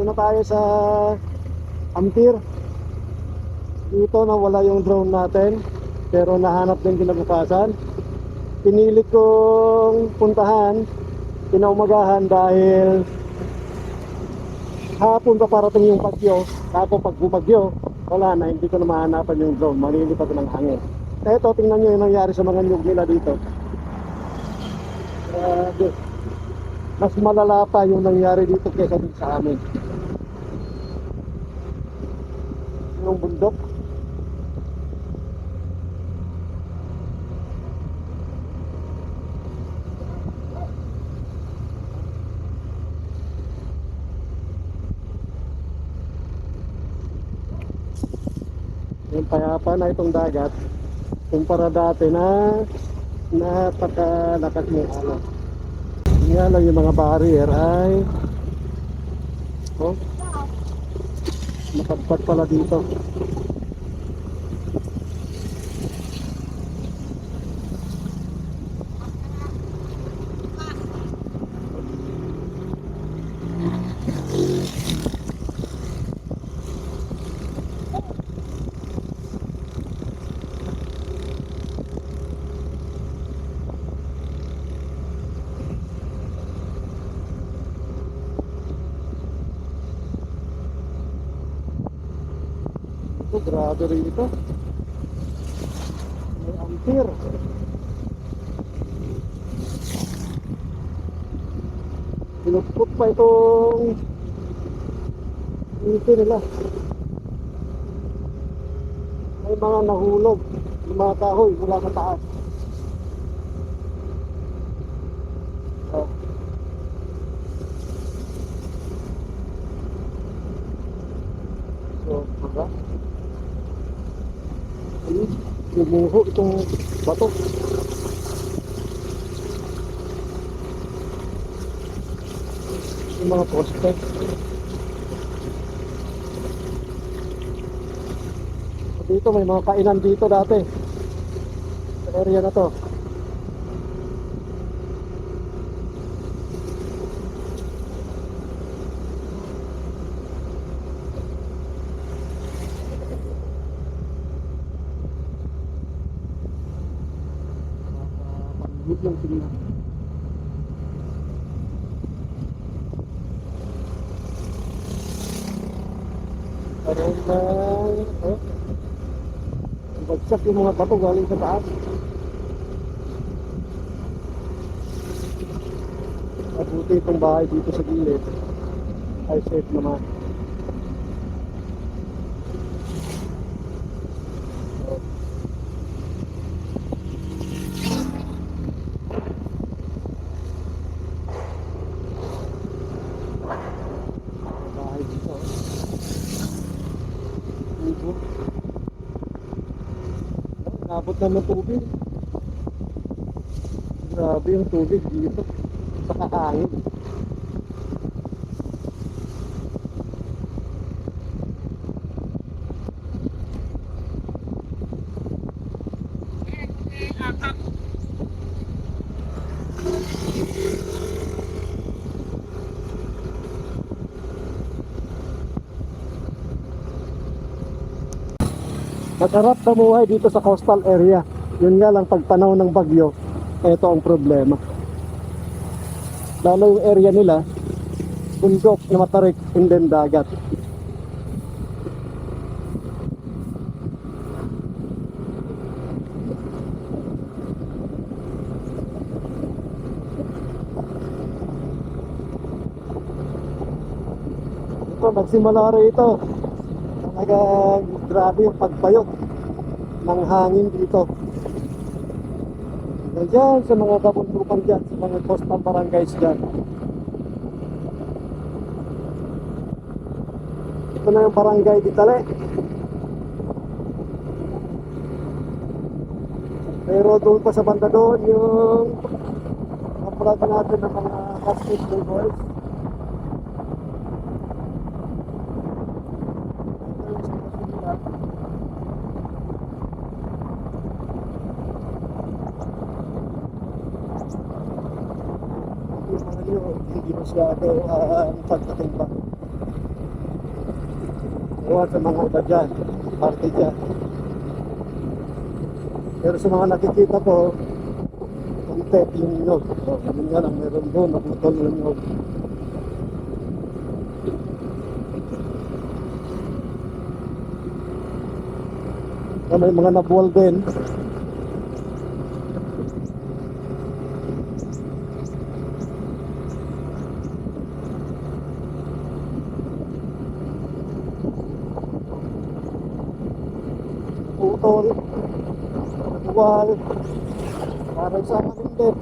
Dito na tayo sa Ampir. Dito na wala yung drone natin. Pero nahanap din kinabukasan. Pinilit kong puntahan pinaumagahan dahil hapon pa parating yung bagyo. Tapos pag bumagyo, wala na, hindi ko na mahanapan yung drone. Malilipat ng hangin. Eto, tingnan nyo yung nangyari sa mga nyug nila dito. Grabe. Mas malala pa yung nangyari dito kaysa dun sa amin. Yung bundok. Yung payapa na itong dagat kumpara dati na napakalakas ng. Yun nga lang yung mga barrier ay oh, nakagpat pala dito. Ito, grabe rin ito. May ampir. Pinupot pa itong ito nila. May mga nahulog. Mga kahoy mula sa taas. Oh. So, diba? Ayun, Lumuho itong bato. Yung mga poste. Dito may mga kainan dito dati. Sa area na to. Good lang tingnan. Karoon ng... Oh, bagsak yung mga bato galing sa taas. At buti itong bahay dito sa gilid ay safe naman. bahay dito. Dito. Oh, Nabot na ng tubig. Grabe yung tubig dito. Sa hangin. Masarap mamuhay dito sa coastal area. Yun nga lang pag panahon ng bagyo, ito ang problema. Lalo yung area nila, bundok na matarik, and then dagat. Ito, nagsimula rito. Talagang grabe yung pagbayok ng hangin dito. Diyan sa mga kabundukan dyan, sa mga coastal barangays dyan. Ito na yung barangay Ditale. Pero doon pa sa banda doon, yung kapalag natin ng mga basketball boys. Nyo, hindi masyado uh, pagkatimbang. Ewan sa mga iba dyan. Parte dyan. Pero sa mga nakikita ko, konti yung nyog. So, yun nga lang, meron doon, naputol yung nyog. Ah, may mga nabuwal din. Nabuwal. Parang sa akin din.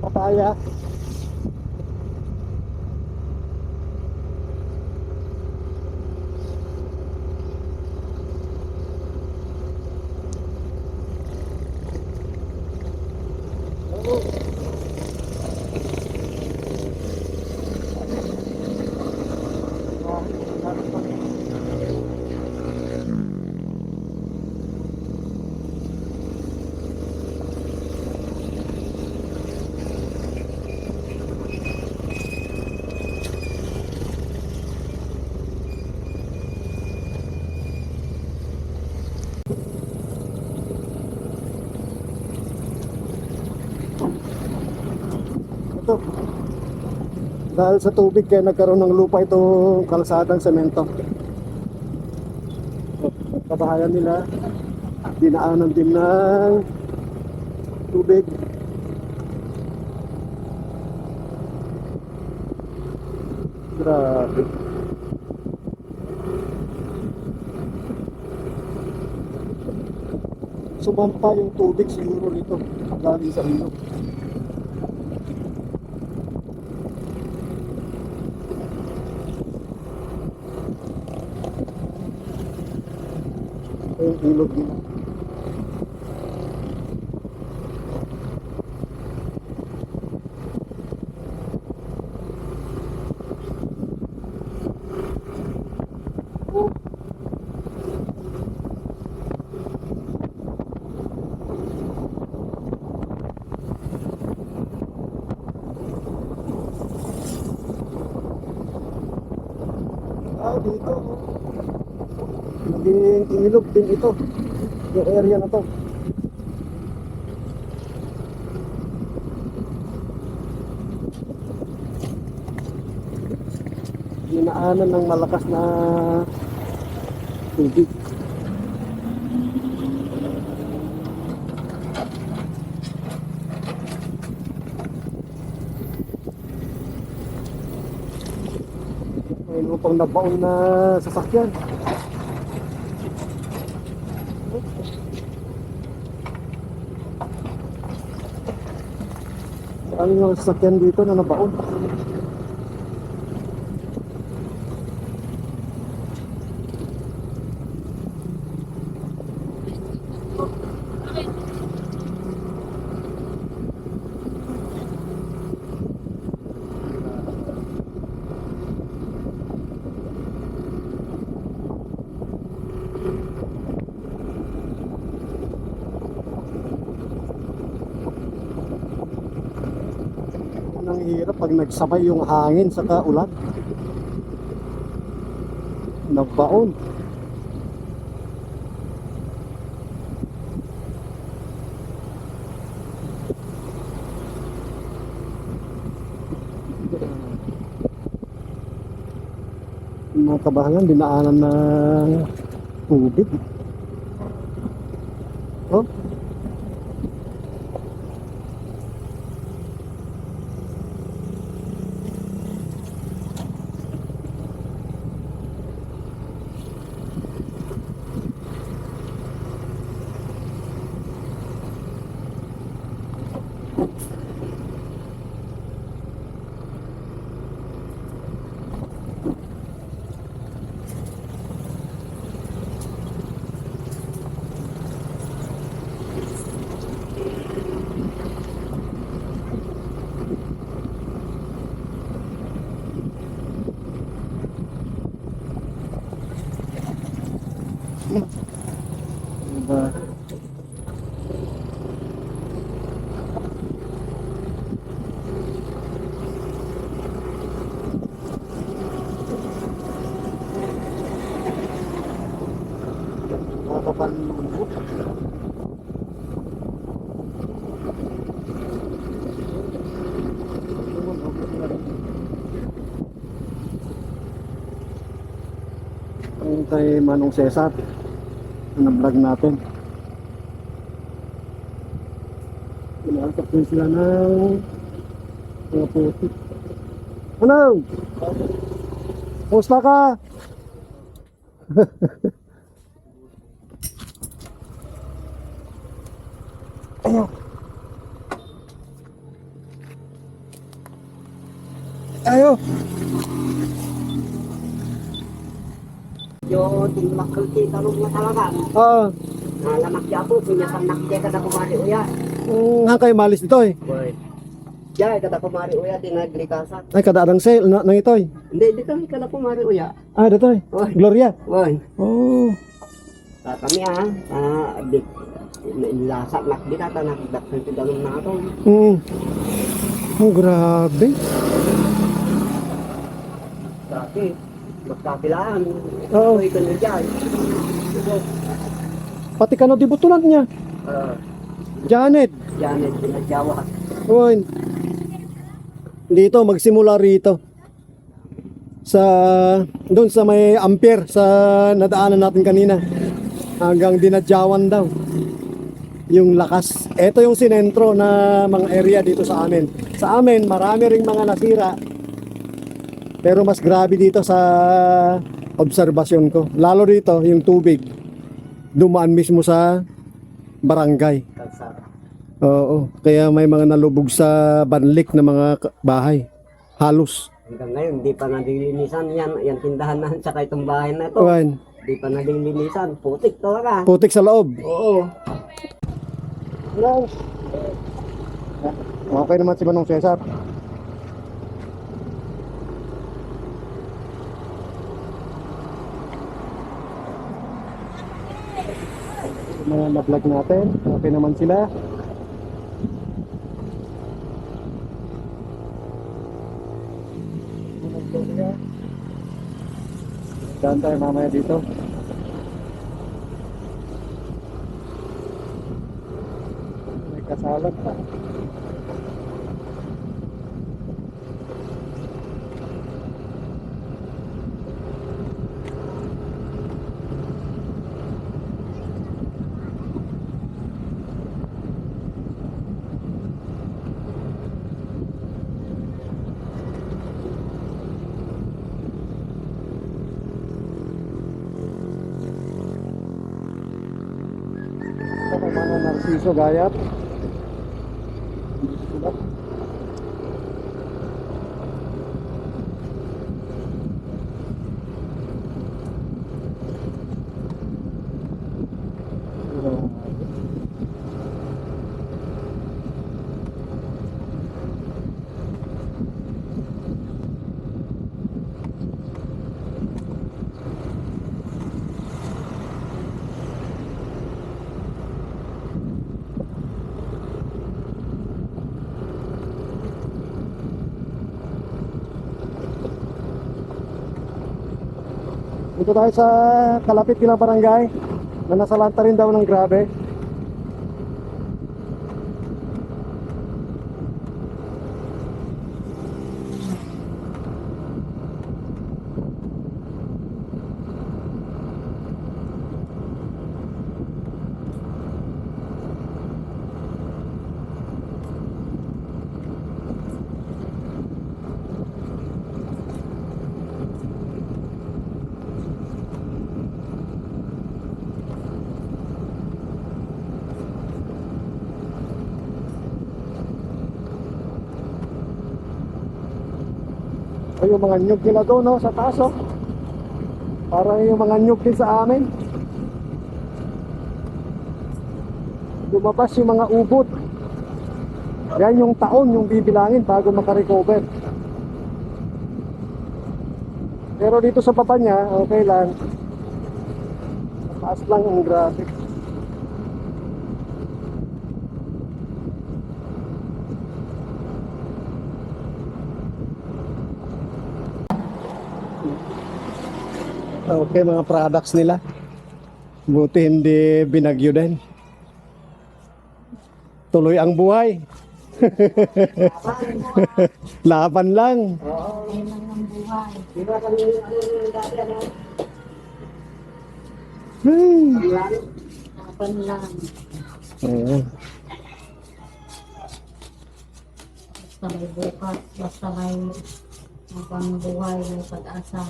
Papaya. Ito. Dahil sa tubig kaya nagkaroon ng lupa itong kalsadang semento. Kabahayan nila, dinaanan din ng tubig. Grabe. Sumampa yung tubig siguro nito galing sa ilog. Yung ilog nila. Ah, dito. Naging ilog din ito. Yung area na to. Dinaanan ng malakas na tubig. May lupang nabaon na sasakyan. Ang mga sasakyan dito na nabaon. Ang hirap pag nagsabay yung hangin sa ulan. Nagbaon. Mga kabahayan, dinaanan ng tubig. Oh, Nakakapan yung buta. Ang Manong Cesar na vlog natin. Pinakap din sila ng mga putik. Ano? Pusta ka? Ayaw. Yo, timbak kulti talong na talaga. Ah, Nalamak siya po, pinyasan nakya kada kumari uya. mm, nga kayo malis dito eh. Boy. Jay, kada kumari uya, tinaglikasan. Ay, kadaarang sale na, nang ito eh. Hindi, dito kada kumari uya. Ah, dito eh. Gloria. Boy. Oh. Ah, kami ah, ah, di, lasak nak di tata nakdak kulti talong na ato. Mm. Oh, grabe. Dati, magkapilaan. Oo. Boy, kanya jay. Pati kano di butulan niya. Ah, Janet. yan, pinagyawa. Oh, dito, magsimula rito. Sa, doon sa may ampere, sa nadaanan natin kanina. Hanggang dinadyawan daw. Yung lakas. Ito yung sinentro na mga area dito sa amin. Sa amin, marami ring mga nasira. Pero mas grabe dito sa obserbasyon ko. Lalo dito, yung tubig. Dumaan mismo sa barangay. Oo, kaya may mga nalubog sa banlik na mga bahay. Halos. Hanggang ngayon, di pa nalilinisan yan, yan tindahan na, tsaka itong bahay na ito. Ayan, Di pa nalilinisan, putik talaga. putik sa loob. Oo. Okay naman si Manong Cesar. Mga na-vlog natin, okay naman sila. Daan tayo mamaya dito. May kasalat pa. Narsiso gayat. Thank you. Dito tayo sa kalapit kilang barangay na nasa lanta rin daw ng grabe. Ay, yung mga nyug nila doon, no, sa taas, oh. Parang yung mga nyug din sa amin. Lumabas yung mga ubot. Yan yung taon yung bibilangin bago makarecover. Pero dito sa baba niya, okay lang. Taas lang ang grabe. Okay, mga products nila. Buti hindi binagyo din. Tuloy ang buhay. Laban lang. Oo. Harapan lang. Ayan. Basta may bukas. Basta may habang buhay, may pag-asa.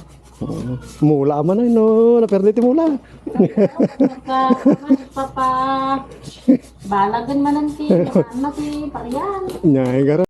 Mula man ay no, naperditi mula. Papa, balagan man ang ti, na ti, pariyan. Nyay gara.